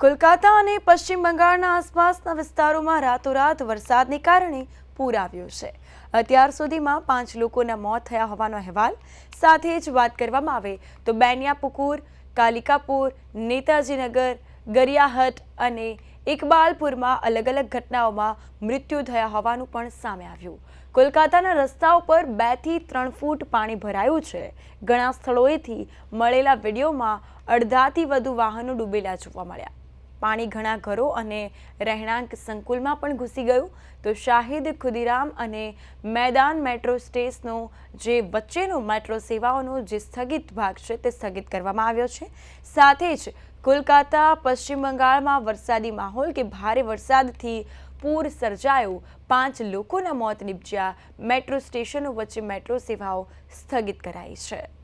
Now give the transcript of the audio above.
કોલકાતા અને પશ્ચિમ બંગાળના આસપાસના વિસ્તારોમાં રાતોરાત વરસાદને કારણે પૂર આવ્યું છે. અત્યાર સુધીમાં પાંચ લોકોના મોત થયા હોવાનો અહેવાલ સાથે જ વાત કરવામાં આવે તો બેનિયાપુકુર, કાલિકાપુર, નેતાજીનગર, ગરિયાહટ અને ઇકબાલપુરમાં અલગ અલગ ઘટનાઓમાં મૃત્યુ થયા હોવાનું પણ સામે આવ્યું. કોલકાતાના રસ્તાઓ પર બેથી ત્રણ ફૂટ પાણી ભરાયું છે. ઘણા સ્થળોએથી મળેલા વિડીયોમાં અડધાથી વધુ વાહનો ડૂબેલા જોવા મળ્યા. પાણી ઘણા ઘરો અને રહેણાંક સંકુલમાં પણ ઘૂસી ગયું. તો શાહિદ ખુદીરામ અને મેદાન મેટ્રો સ્ટેશનો જે વચ્ચેનો મેટ્રો સેવાઓનો જે સ્થગિત ભાગ છે તે સ્થગિત કરવામાં આવ્યો છે. સાથે જ કોલકાતા, પશ્ચિમ બંગાળમાં વરસાદી માહોલ કે ભારે વરસાદથી પૂર સર્જાયું. પાંચ લોકોના મોત નીપજ્યા. મેટ્રો સ્ટેશનો વચ્ચે મેટ્રો સેવાઓ સ્થગિત કરાઈ છે.